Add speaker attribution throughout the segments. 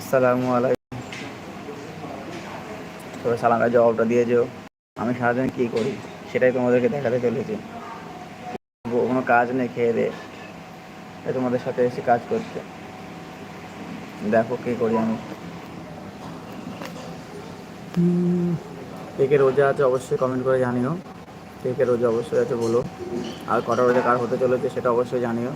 Speaker 1: আসসালামু আলাইকুম। তবে জবাবটা দিয়েছ আমি সারাদিন কী করি, সেটাই তোমাদেরকে দেখাতে চলেছি। কোনো কাজ নেই খেয়ে দে তোমাদের সাথে এসে কাজ করতে দেখো কী করি আমি। কে কে রোজা আছে অবশ্যই কমেন্ট করে জানিও। কে কে রোজা অবশ্যই আছে বলো। আর কটা রোজা কার হতে চলেছে সেটা অবশ্যই জানিও।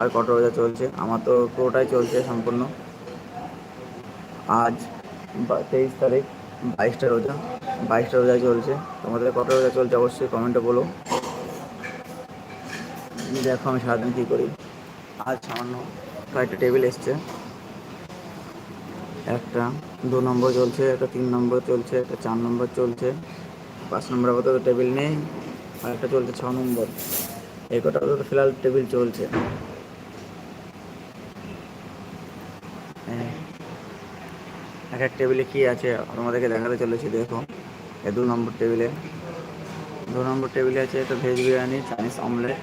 Speaker 1: আর কটা রোজা চলছে? আমার তো পুরোটাই চলছে সম্পূর্ণ। আজ তেইশ তারিখ বাইশটা রোজা বাইশটা রোজা চলছে। তোমাদের কটা রোজা চলছে অবশ্যই কমেন্টে বলো। দেখো আমি সারাদিন কী করি। আজ সামান্য কয়েকটা টেবিল এসছে। একটা দু নম্বর চলছে, একটা তিন নম্বর চলছে, একটা চার নম্বর চলছে। পাঁচ নম্বর আপাতত টেবিল নেই, আর একটা চলছে ছ নম্বর। এই কটা ফিলহাল টেবিল চলছে। এক এক টেবিলে কী আছে তোমাদেরকে দেখাতে চলেছি দেখো এ দু নম্বর টেবিলে দু নম্বর টেবিলে আছে একটা ভেজ বিরিয়ানি চাইনিজ অমলেট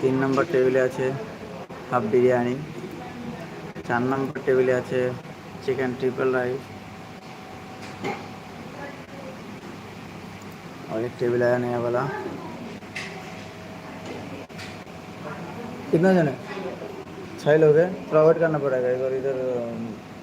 Speaker 1: তিন নম্বর টেবিলে আছে হাফ বিরিয়ানি চার নম্বর টেবিলে আছে চিকেন ट्रिपल राइस और एक टेबल आया नया वाला कितना जन है छः लोग हैं थोड़ा वेट करना पड़ेगा इधर इधर अम,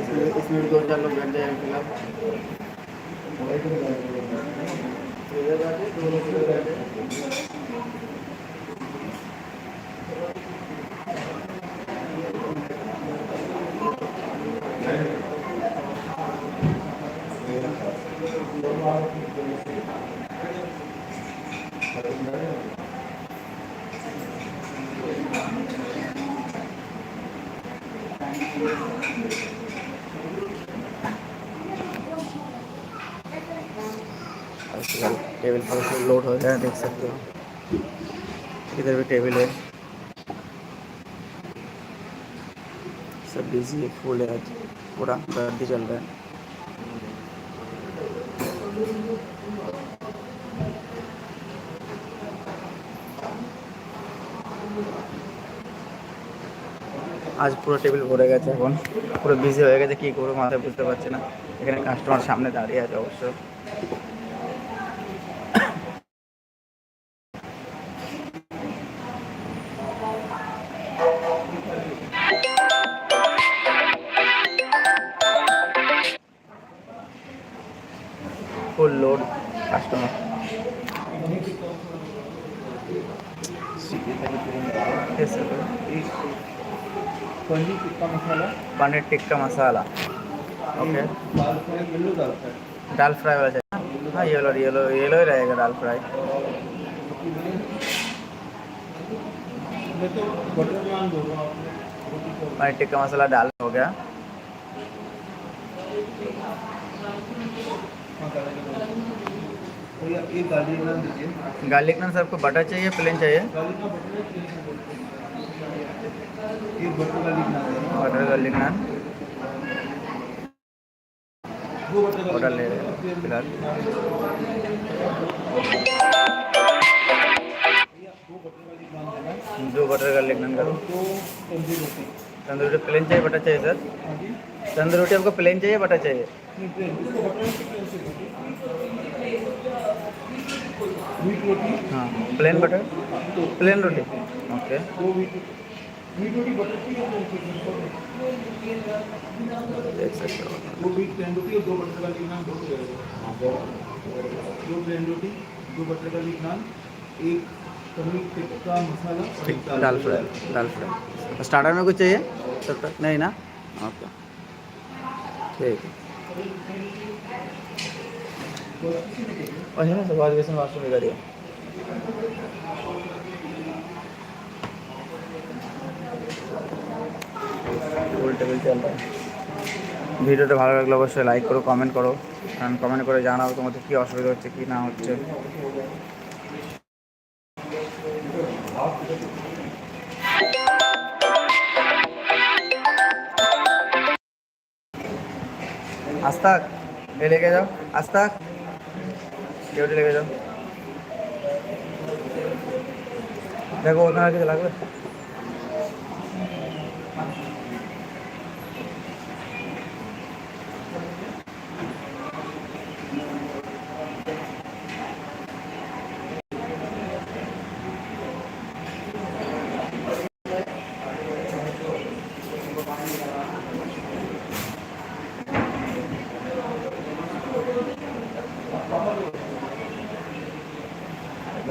Speaker 1: इसमें इसमें दो चार लोग बैठ जाएगा फ़िलहाल। वही तो टेबल पर से लोड हो गया है, देख सकते हो इधर भी टेबल है सब बिजी है फुल है आज पूरा गर्दी चल रहा है আজ পুরো টেবিল ভরে গেছে এখন পুরো বিজি হয়ে গেছে কী করবো মাথায় বুঝতে পারছি না এখানে কাস্টমার সামনে দাঁড়িয়ে আছে অবশ্য
Speaker 2: पनीर टिक्का मसाला।
Speaker 1: ओके।
Speaker 2: दाल फ्राई
Speaker 1: वाला चाहिए। हाँ येलो ये लो ही रहेगा दाल फ्राई। पनीर टिक्का मसाला डाल हो गया।
Speaker 2: गार्लिक नान
Speaker 1: सर को बटर चाहिए। प्लेन चाहिए
Speaker 2: गार्लिक का बटर है, प्लेन का बटर है। ये बटर गार्लिक नान है
Speaker 1: बटर गार्लिक नान
Speaker 2: दो बटर
Speaker 1: बटर
Speaker 2: गार्लिक
Speaker 1: ले रहे हैं फिलहाल
Speaker 2: दो बटर गार्लिक नान देना
Speaker 1: दो बटर गार्लिक नान करो
Speaker 2: दो तंदूरी रोटी
Speaker 1: तंदूरी रोटी प्लेन चाहिए बटर चाहिए सर
Speaker 2: हाँ जी
Speaker 1: तंदूरी रोटी आपको प्लेन चाहिए बटर चाहिए
Speaker 2: नहीं, प्लेन इसको बटर है कि प्लेन से रोटी वीट रोटी
Speaker 1: हाँ प्लेन बटर
Speaker 2: दो
Speaker 1: प्लेन रोटी ओके
Speaker 2: की की?
Speaker 1: देख सकते हो
Speaker 2: दो वीट प्लेन रोटी और दो बटर गार्लिक नान दो दो प्लेन रोटी दो बटर गार्लिक नान एक
Speaker 1: dal fry dal fry starter में कुछ चाहिए? तब तक नहीं ना? ओके ठीक है। और है ना, सब बेसन वाशरूम भी करिए বলতে চাল আল্লাহ ভিডিওটা ভালো লাগলে অবশ্যই লাইক করো কমেন্ট করো, কারণ কমেন্ট করে জানাও তোমাদের কী অসুবিধা হচ্ছে, কী না হচ্ছে। আস্তাক, এ লেগে যাও, আস্তাক। কেউ লেগে যাও। দেখো ওখানে কিছু লাগবে?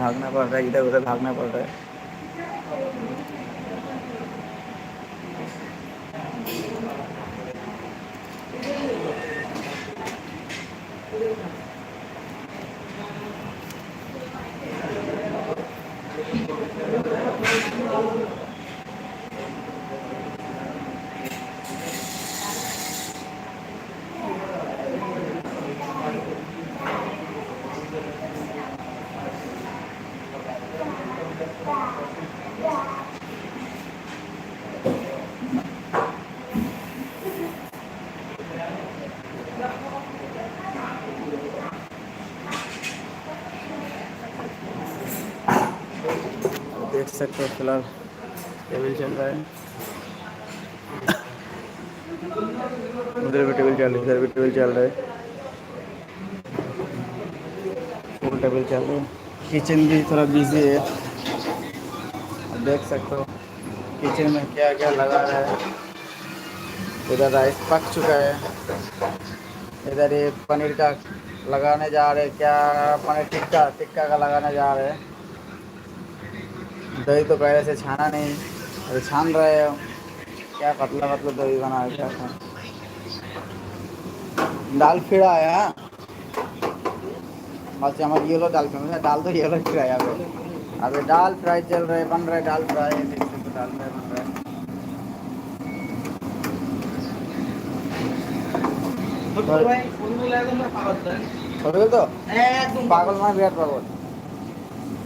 Speaker 1: भागना पड़ रहा है इधर उधर भागना पड़ रहा है देख सकते हो फ़िलहाल। टेबल चल रहा है। उधर भी टेबल चल रही है इधर भी टेबल चल रहा है। फुल टेबल चल रहा है। किचन भी थोड़ा बिज़ी है। देख सकते हो किचन में क्या क्या लगा रहा है। इधर राइस पक चुका है। इधर ये पनीर का लगाने जा रहे हैं क्या पनीर टिक्का टिक्का का लगाने जा रहे हैं। दही तो पहले से छाना नहीं अभी छान रहे हो क्या पतला पतला दही बना है क्या खाना? दाल फिरा है हाँ बस हमारे येलो दाल फिरा दाल तो येलो फिरा है अभी अभी दाल फ्राई चल रहे बन रहे दाल फ्राई देख सकते हो, दाल फ्राई बन रहा है হবে তো
Speaker 3: একদম
Speaker 1: পাগল মানে বিরাট পাগল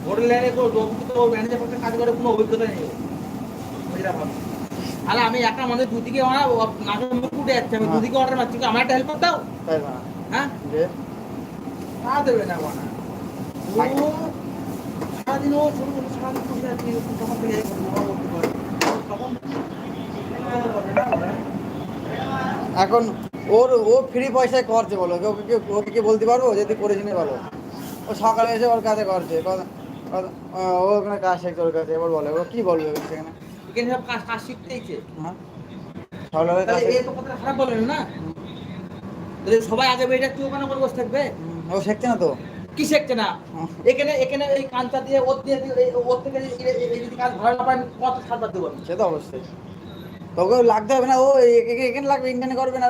Speaker 3: হোটেল লাইনে তো তো ম্যানেজার পক্ষে কাজ করে কোনো অভিজ্ঞতা নেই। আমি একা আমাদের দুদিকে আমার নাকে মুখ উঠে যাচ্ছে আমি
Speaker 1: হ্যাঁ।
Speaker 3: দুদিকে অর্ডার মারছি আমার একটা হেল্প দাও? হ্যাঁ? তা দেবে না বানা ও সারাদিন ও ছোট ছোট সারাদিন বসে আছে তখন থেকে এই পারে। তখন
Speaker 1: এখন ওর ও ফ্রি পয়সায় করছে বলো ওকে ওকে কি- বলতে পারব? যদি করে জেনে বলো ও সকালে এসে ওর কাছে করছে। ও ওখানে কাজ শিখছে ওর কাছে এবার বলে ও কি বলবে সেখানে
Speaker 3: এখানে? সব কাজ কাজ শিখতেইছে।
Speaker 1: হ্যাঁ? সব কাজ
Speaker 3: তাহলে তো কথা খারাপ বলেন না? সবাই আগে বেটা তুই ওখানে করে বসে থাকবে?
Speaker 1: ও শিখছে না তো?
Speaker 3: কি শিখছে না? এখানে এখানে এই কানটা দিয়ে ওর দিয়ে ওর থেকে এই- যদি কাজ ভালো না পায় আমি কত সাতবার দেবো
Speaker 1: সে তো অবশ্যই। তোকে লাগতে হবে না ও এখানে লাগবে ইন্ডিয়ানে করবে না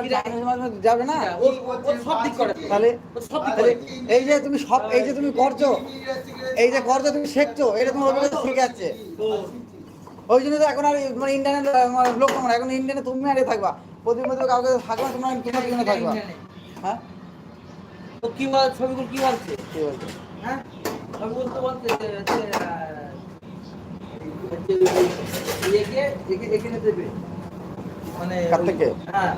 Speaker 1: যাবে না
Speaker 3: ও ও সব দিক করে
Speaker 1: তাহলে এই যে তুমি সব এই যে তুমি করছ এই যে করছ তুমি শিখছো এটা তোমার শিখে যাচ্ছে ওই জন্য তো এখন আর মানে ইন্ডিয়ানের লোক তোমার এখন ইন্ডিয়ানে তুমি আগে থাকবা প্রতিদিন প্রতিদিন কাউকে থাকবা তোমার তোমার কিনে থাকবা হ্যাঁ
Speaker 3: তো কি বল ছবিগুলো কি বলছে
Speaker 1: কি বলছো
Speaker 3: হ্যাঁ ছবিগুলো তো বলছে যে একে একে এখানে দেবে মানে
Speaker 1: কার?
Speaker 3: হ্যাঁ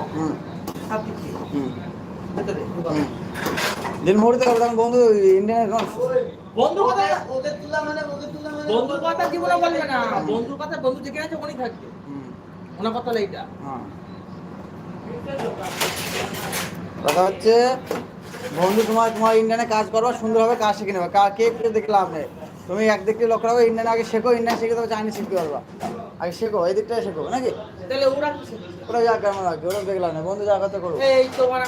Speaker 1: দিন মুহূর্তে বন্ধু ইন্ডিয়ানের
Speaker 3: বন্ধু কথা
Speaker 2: ওদের মানে ওদের মানে
Speaker 3: বন্ধুর কথা জীবনে বলবে না? বন্ধুর কথা বন্ধু যেখানে আছে ওখানেই থাকবে। ওনার কথা হলো এইটা।
Speaker 1: হ্যাঁ। কথা হচ্ছে বন্ধু তোমার তোমার ইন্ডিয়ানে কাজ করবা সুন্দরভাবে কাজ শিখে নেবে। কা- কে কে দেখে লাভ নেই তুমি একদিক লক্ষ্য রাখো ইন্ডিয়ান আগে শেখো ইন্ডিয়ান শিখে তবে চাইনিজ শিখতে পারবা। আগে শেখো এই দিকটাই শেখো নাকি?
Speaker 3: তাহলে ওরা?
Speaker 1: ওরা যা কেমন রাখবে ওরা দেখলাম না বন্ধু যা কথা করো।
Speaker 3: এই তো মানে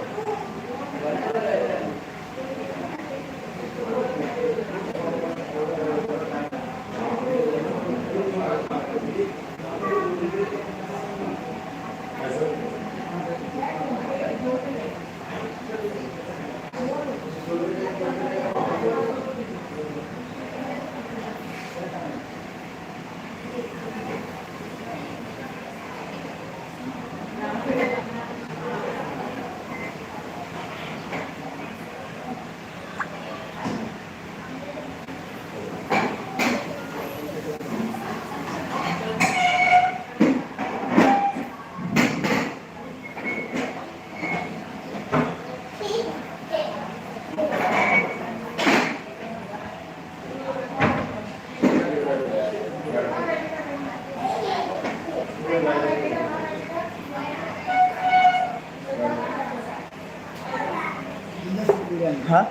Speaker 1: हाँ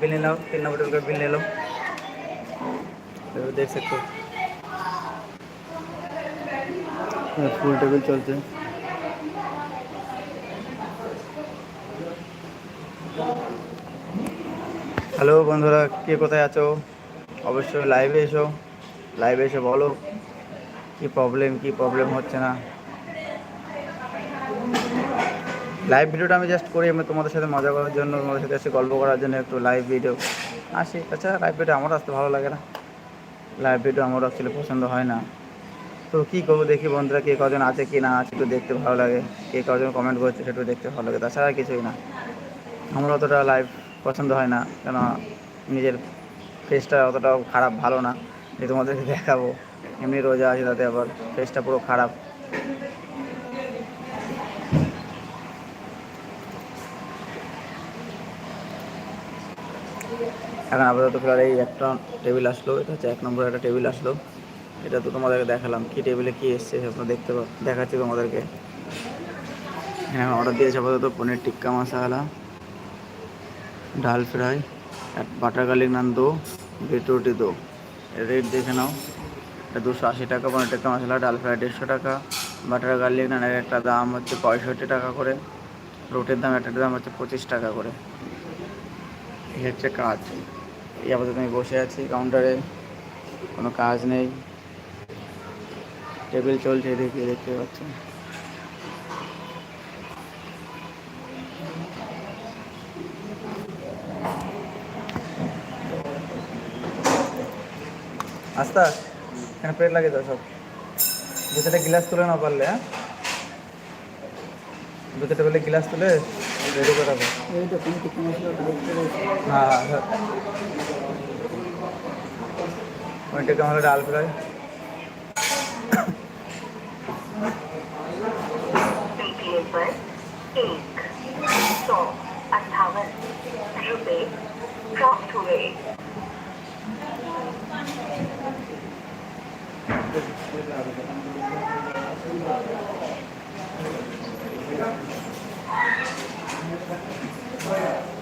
Speaker 1: बिल ले लो तीन नंबर का बिल ले लो तो देख सकते हो ফুল টেবিল চলছে হ্যালো বন্ধুরা কে কোথায় আছো অবশ্যই লাইভে এসো লাইভে এসে বলো কি প্রবলেম কি প্রবলেম হচ্ছে না লাইভ ভিডিওটা আমি জাস্ট করি, আমি তোমাদের সাথে মজা করার জন্য, তোমাদের সাথে এসে গল্প করার জন্য একটু লাইভ ভিডিও আসি। তাছাড়া লাইভ ভিডিও আমার আসতে ভালো লাগে না। লাইভ ভিডিও আমার অ্যাকচুয়ালি পছন্দ হয় না। তো কী করব দেখি বন্ধুরা, কে কজন আছে কি না আছে, একটু দেখতে ভালো লাগে। কে কজন কমেন্ট করছে সেটা দেখতে ভালো লাগে, তাছাড়া কিছুই না। আমার অতটা লাইভ পছন্দ হয় না কেন নিজের ফেসটা অতটাও খারাপ ভালো না। যে তোমাদেরকে দেখাবো, এমনি রোজা আছে তাতে আবার ফেসটা পুরো খারাপ। এখন আপাতত ফিলহাল এই একটা টেবিল আসলো, এটা হচ্ছে এক নম্বর একটা টেবিল আসলো। এটা তো তোমাদেরকে দেখালাম, কি টেবিলে কি এসছে আপনারা দেখতে দেখাচ্ছি তোমাদেরকে। এখানে অর্ডার দিয়েছে আপাতত পনির টিক্কা মশালা, ডাল ফ্রাই বাটার গার্লিক নান দো বিট রুটি দো রেট দেখে নাও, এটা দুশো আশি টাকা পনির টিক্কা মশলা, ডাল ফ্রাই দেড়শো টাকা, বাটার গার্লিক নানের একটা দাম হচ্ছে পঁয়ষট্টি টাকা করে, রুটির দাম একটা দাম হচ্ছে পঁচিশ টাকা করে। এই হচ্ছে কাজ। এই আপাতত আমি বসে আছি কাউন্টারে কোনো কাজ নেই। টেবিল চলছে, এদিকে দেখতে পাচ্ছেন। আস্তা, এখানে প্লেট লাগিয়ে দাও সব। দু চারটে গ্লাস তুলে না পারলে হ্যাঁ? দু চারটে বলে গ্লাস তুলে রেডি করে রাখো হ্যাঁ হ্যাঁ ওইটা কেমন হলো ডাল ফ্রাই
Speaker 4: पेटीएम पर एक सौ अट्ठावन रुपए प्राप्त हुए
Speaker 1: চিকেন আঙ্গারা Thank you.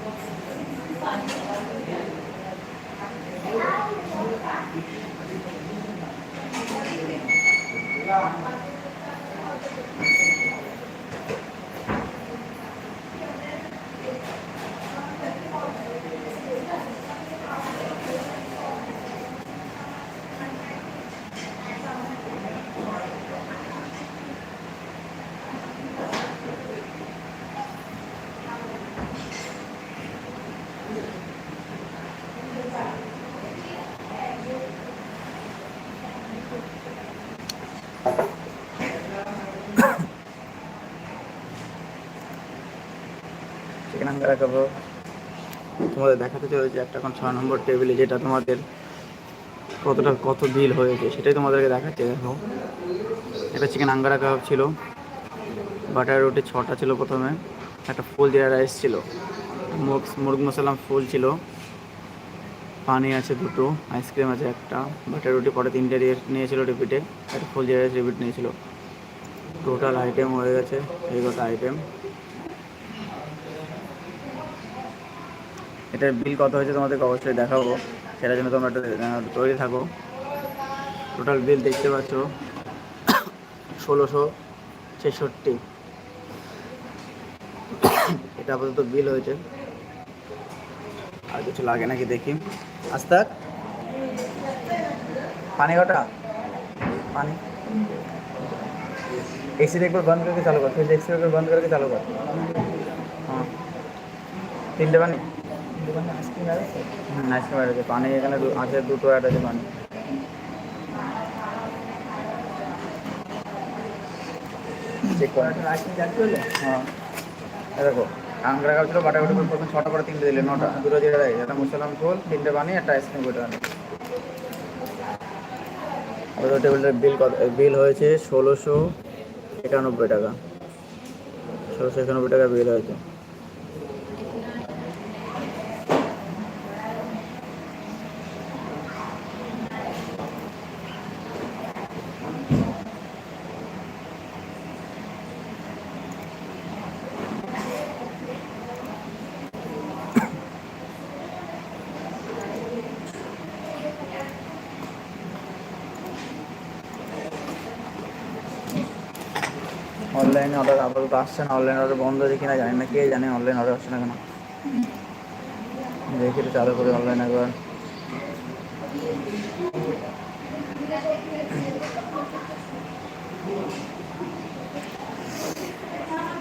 Speaker 1: কাবাব তোমাদের দেখাতে চলেছে একটা এখন ছয় নম্বর টেবিলে যেটা তোমাদের কতটা, কত বিল হয়েছে, সেটাই তোমাদেরকে দেখাচ্ছে, দেখো। একটা চিকেন আঙ্গারা কাবাব ছিল বাটার রুটি ছটা ছিল প্রথমে, একটা ফুল জিরা রাইস ছিল, মুগ মুরগ মশলা ফুল ছিল, পানি আছে দুটো আইসক্রিম আছে একটা বাটার রুটি পরে তিনটে নিয়েছিল রিপিটে একটা ফুল জিরা রিপিট নিয়েছিল। টোটাল আইটেম হয়ে গেছে এই কটা আইটেম এটার বিল কত হয়েছে তোমাদেরকে অবশ্যই দেখাবো সেটার জন্য তোমরা একটু আহ, তৈরি থাকো টোটাল বিল দেখতে পাচ্ছ ষোলোশো ছেষট্টি এটা আপাতত বিল হয়েছে আর কিছু লাগে নাকি দেখি आज तक पानी घटा पानी एसी एक बार बंद करके चालू कर फिर एसी एक बार बंद करके चालू कर हाँ তিনটে পানি
Speaker 3: আইসক্রিম আছে?
Speaker 1: হুম আইসক্রিম আছে। পানি এখানে আছে দুটো অ্যাড আছে পানি চেক করে
Speaker 3: আইসক্রিম যাচ্ছে হলো
Speaker 1: হ্যাঁ। দেখো আংরা করে প্রথম ছটা করে তিনটে দিলে নটা দুটো একটা মুসলাম তিনটে পানি একটা আইসক্রিম করে আনে আমাদের টেবিলের বিল কত বিল হয়েছে ষোলোশো একানব্বই টাকা। ষোলোশো একানব্বই টাকা বিল হয়েছে। অনলাইনে অর্ডার আপাতত আসছে না অনলাইন অর্ডার বন্ধ আছে কিনা জানি না, কে জানে অনলাইন অর্ডার আসছে না কেন? দেখি একটু চালু করি অনলাইন একবার।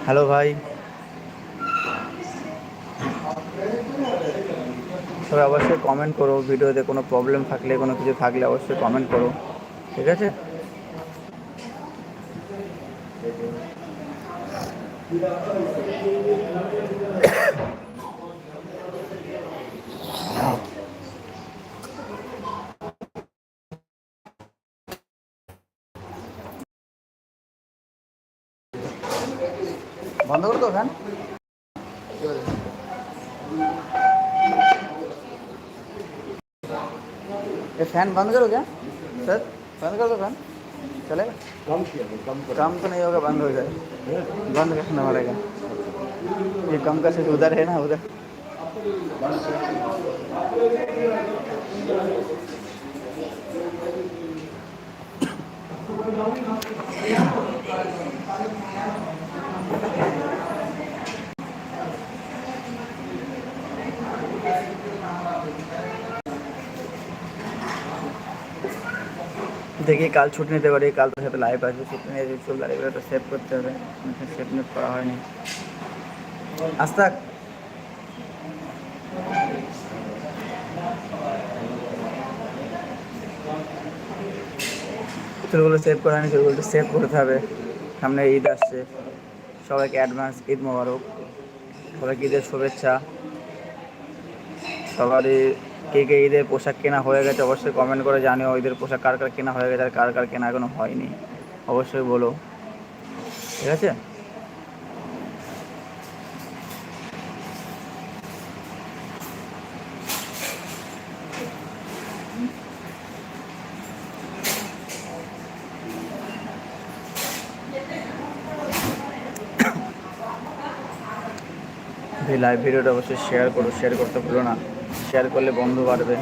Speaker 1: হ্যালো ভাই। সবাই অবশ্যই কমেন্ট করো ভিডিওতে কোনো প্রবলেম থাকলে, কোনো কিছু থাকলে অবশ্যই কমেন্ট করো। ঠিক আছে? ये फ़ैन बंद करो क्या? सर बंद कर दो फ़ैन चलेगा?
Speaker 2: कम किया कम
Speaker 1: कम तो नहीं होगा बंद हो जाए। बंद करना पड़ेगा। ये कम का सिर्फ़ उधर है ना उधर। দেখি, কাল ছুটি নিতে পারি, কাল তোর সাথে লাইভ আসবে ছুটি নিয়ে চল দাঁড়িয়ে একটা সেভ করতে হবে সেভ নেট করা হয়নি। আজ তাক চুলগুলো সেভ করা হয়নি, চুলগুলো সেভ করতে হবে। সামনে ঈদ আসছে, সবাইকে অ্যাডভান্স ঈদ মোবারক। সবাইকে ঈদের শুভেচ্ছা। সবারই কে কে ঈদের পোশাক কেনা হয়ে গেছে অবশ্যই কমেন্ট করে জানিও ঈদের পোশাক কার কার কেনা হয়ে গেছে আর কার কার কেনা এখনও হয়নি। অবশ্যই বলো। ঠিক আছে? লাইভ ভিডিওটা অবশ্যই শেয়ার করো শেয়ার করতে ভুলো না। শেয়ার করলে বন্ধু বাড়বে।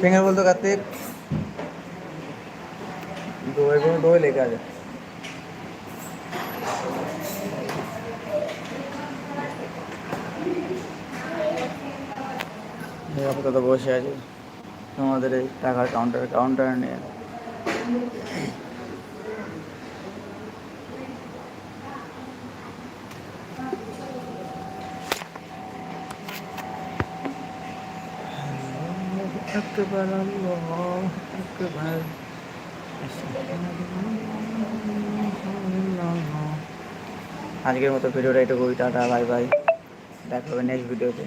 Speaker 1: ফিঙ্গার বলতো কার্তিক? দোয়ে কোনো দোয়ে লেখা আছে। দাদা বসে আছে। তোমাদের এই টাকার কাউন্টার কাউন্টার নিয়ে। আজকের মতো ভিডিওটা এটুকুই, টাটা বাই বাই দেখা হবে নেক্সট ভিডিওতে